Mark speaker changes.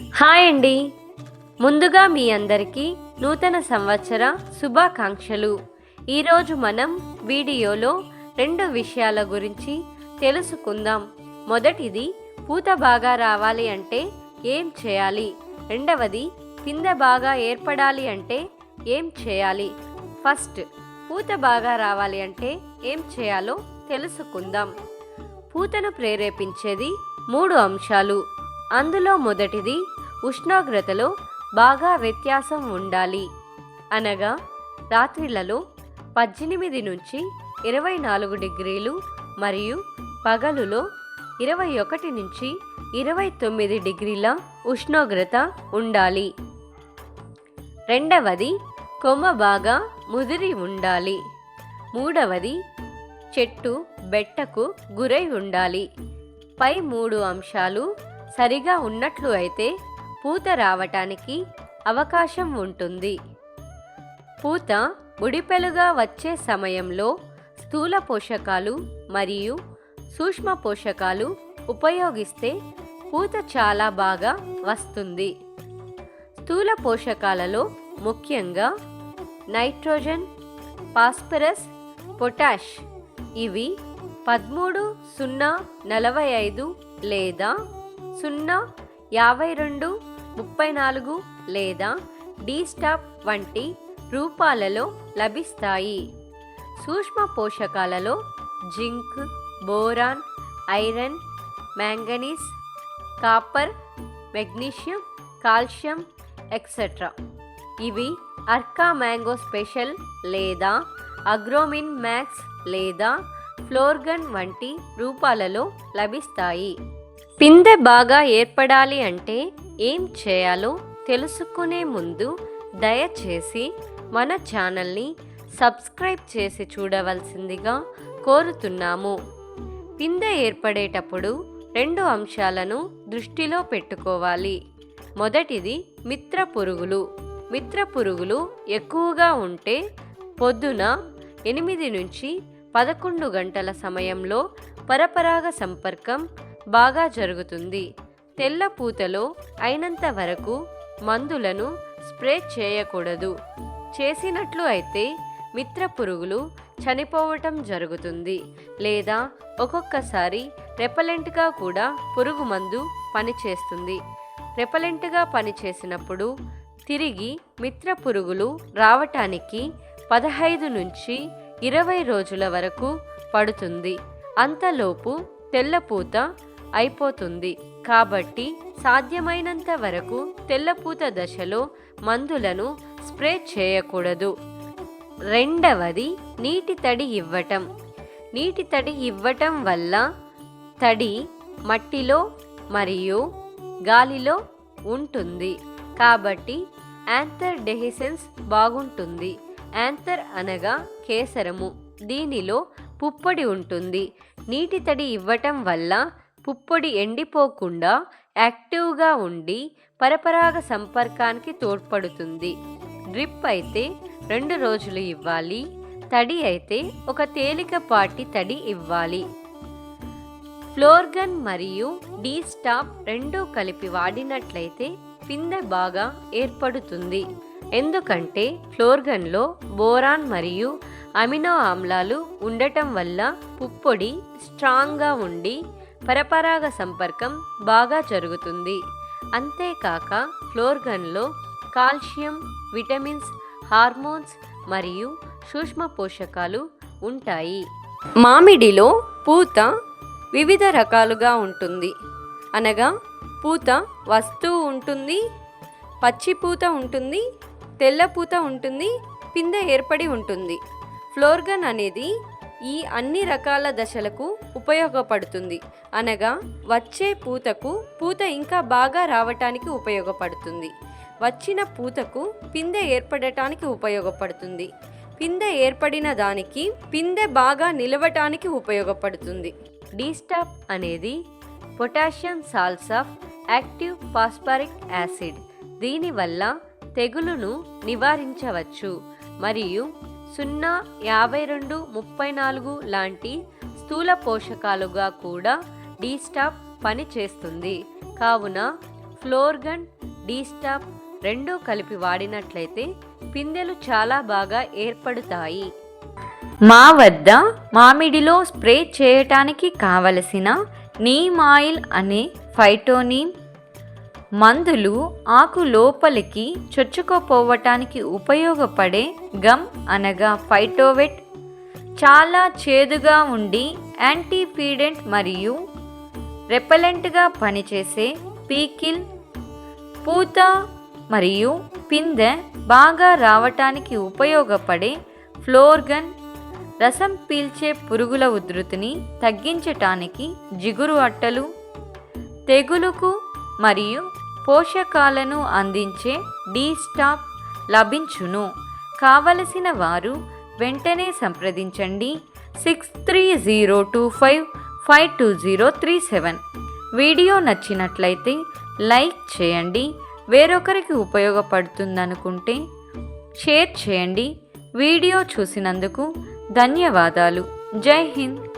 Speaker 1: Hi అండి. ముందుగా మీ అందరికీ నూతన సంవత్సర శుభాకాంక్షలు. ఈరోజు మనం వీడియోలో రెండు విషయాల గురించి తెలుసుకుందాం. మొదటిది పూత బాగా రావాలి అంటే ఏం చేయాలి? రెండవది కింద బాగా ఏర్పడాలి అంటే ఏం చేయాలి? ఫస్ట్ పూత బాగా రావాలి అంటే ఏం చేయాలో తెలుసుకుందాం. పూతను ప్రేరేపించేది మూడు అంశాలు. అందులో మొదటిది ఉష్ణోగ్రతలో బాగా వ్యత్యాసం ఉండాలి. అనగా రాత్రిలలో పద్దెనిమిది నుంచి ఇరవై నాలుగు డిగ్రీలు మరియు పగలులో ఇరవై ఒకటి నుంచి ఇరవై తొమ్మిది డిగ్రీల ఉష్ణోగ్రత ఉండాలి. రెండవది కొమ్మ బాగా ముదిరి ఉండాలి. మూడవది చెట్టు బెట్టకు గురై ఉండాలి. పై మూడు అంశాలు సరిగా ఉన్నట్లు అయితే పూత రావటానికి అవకాశం ఉంటుంది. పూత ఉడిపెలుగా వచ్చే సమయంలో స్థూల పోషకాలు మరియు సూక్ష్మ పోషకాలు ఉపయోగిస్తే పూత చాలా బాగా వస్తుంది. స్థూల పోషకాలలో ముఖ్యంగా నైట్రోజన్ ఫాస్ఫరస్ పొటాష్ ఇవి పదమూడు సున్నా నలభై ఐదు లేదా సున్నా యాభై రెండు ముప్పై నాలుగు లేదా డీ స్టాప్ వంటి రూపాలలో లభిస్తాయి. సూక్ష్మ పోషకాలలో zinc boron iron manganese copper magnesium calcium etcetera. ఇవి అర్కా మ్యాంగో స్పెషల్ లేదా అగ్రోమిన్ మ్యాక్స్ లేదా ఫ్లోర్గన్ వంటి రూపాలలో లభిస్తాయి. పిందె బాగా ఏర్పడాలి అంటే ఏం చేయాలో తెలుసుకునే ముందు దయచేసి మన ఛానల్ని సబ్స్క్రైబ్ చేసి చూడవలసిందిగా కోరుతున్నాము. పిందె ఏర్పడేటప్పుడు రెండు అంశాలను దృష్టిలో పెట్టుకోవాలి. మొదటిది మిత్ర పురుగులు. మిత్ర పురుగులు ఎక్కువగా ఉంటే పొద్దున ఎనిమిది నుంచి పదకొండు గంటల సమయంలో పరపరాగ సంపర్కం బాగా జరుగుతుంది. తెల్ల పూతలో అయినంత వరకు మందులను స్ప్రే చేయకూడదు. చేసినట్లు అయితే మిత్ర పురుగులు చనిపోవటం జరుగుతుంది. లేదా ఒక్కొక్కసారి రెపలెంట్గా కూడా పురుగు మందు పనిచేస్తుంది. రెపలెంట్గా పనిచేసినప్పుడు తిరిగి మిత్ర పురుగులు రావటానికి పదహైదు నుంచి ఇరవై రోజుల వరకు పడుతుంది. అంతలోపు తెల్లపూత అయిపోతుంది. కాబట్టి సాధ్యమైనంత వరకు తెల్లపూత దశలో మందులను స్ప్రే చేయకూడదు. రెండవది నీటి తడి ఇవ్వటం. నీటి తడి ఇవ్వటం వల్ల తడి మట్టిలో మరియు గాలిలో ఉంటుంది. కాబట్టి యాంథర్ డెహిసెన్స్ బాగుంటుంది. యాంథర్ అనగా కేసరము. దీనిలో పుప్పొడి ఉంటుంది. నీటి తడి ఇవ్వటం వల్ల పుప్పొడి ఎండిపోకుండా యాక్టివ్గా ఉండి పరపరాగ సంపర్కానికి తోడ్పడుతుంది. డ్రిప్ అయితే రెండు రోజులు ఇవ్వాలి. తడి అయితే ఒక తేలికపాటి తడి ఇవ్వాలి. ఫ్లోర్గన్ మరియు డీ స్టాప్ రెండూ కలిపి వాడినట్లయితే పిందె బాగా ఏర్పడుతుంది. ఎందుకంటే ఫ్లోర్గన్లో బోరాన్ మరియు అమినో ఆమ్లాలు ఉండటం వల్ల పుప్పొడి స్ట్రాంగ్గా ఉండి పరపరాగ సంపర్కం బాగా జరుగుతుంది. అంతేకాక ఫ్లోర్గన్లో కాల్షియం విటమిన్స్ హార్మోన్స్ మరియు సూక్ష్మ పోషకాలు ఉంటాయి. మామిడిలో పూత వివిధ రకాలుగా ఉంటుంది. అనగా పూత వస్తూ ఉంటుంది పచ్చి పూత ఉంటుంది తెల్ల పూత ఉంటుంది పిందె ఏర్పడి ఉంటుంది. ఫ్లోర్గన్ అనేది ఈ అన్ని రకాల దశలకు ఉపయోగపడుతుంది. అనగా వచ్చే పూతకు పూత ఇంకా బాగా రావటానికి ఉపయోగపడుతుంది. వచ్చిన పూతకు పిందె ఏర్పడటానికి ఉపయోగపడుతుంది. పిందె ఏర్పడిన దానికి పిందె బాగా నిలవటానికి ఉపయోగపడుతుంది. డీస్టాప్ అనేది potassium salts of active phosphoric acid. దీనివల్ల తెగులును నివారించవచ్చు మరియు సున్నా యాభై రెండు ముప్పై నాలుగు లాంటి స్థూల పోషకాలుగా కూడా డీస్టాప్ పనిచేస్తుంది కావున
Speaker 2: ఫ్లోర్గన్ డీస్టాప్ రెండూ కలిపి వాడినట్లయితే పిందెలు చాలా బాగా ఏర్పడతాయి.
Speaker 1: మా వద్ద మామిడిలో స్ప్రే చేయటానికి కావలసిన నీమ్ ఆయిల్ అనే ఫైటోనీమ్ మందులు ఆకు లోపలికి చొచ్చుకోపోవటానికి ఉపయోగపడే గమ్ అనగా ఫైటోవెట్. చాలా చేదుగా ఉండి యాంటీపీడెంట్ మరియు రెపలెంట్గా పనిచేసే పీకిల్ పూత మరియు పిందె బాగా రావటానికి ఉపయోగపడే ఫ్లోర్గన్ రసం పీల్చే పురుగుల ఉధృతిని తగ్గించటానికి జిగురు అట్టలు తెగులుకు మరియు పోషకాలను అందించే డీ స్టాప్ లభించును. కావలసిన వారు వెంటనే సంప్రదించండి. Six three zero two five five two zero three seven. Video నచ్చినట్లయితే లైక్ చేయండి. వేరొకరికి ఉపయోగపడుతుందనుకుంటే షేర్ చేయండి. వీడియో చూసినందుకు ధన్యవాదాలు. జై హింద్.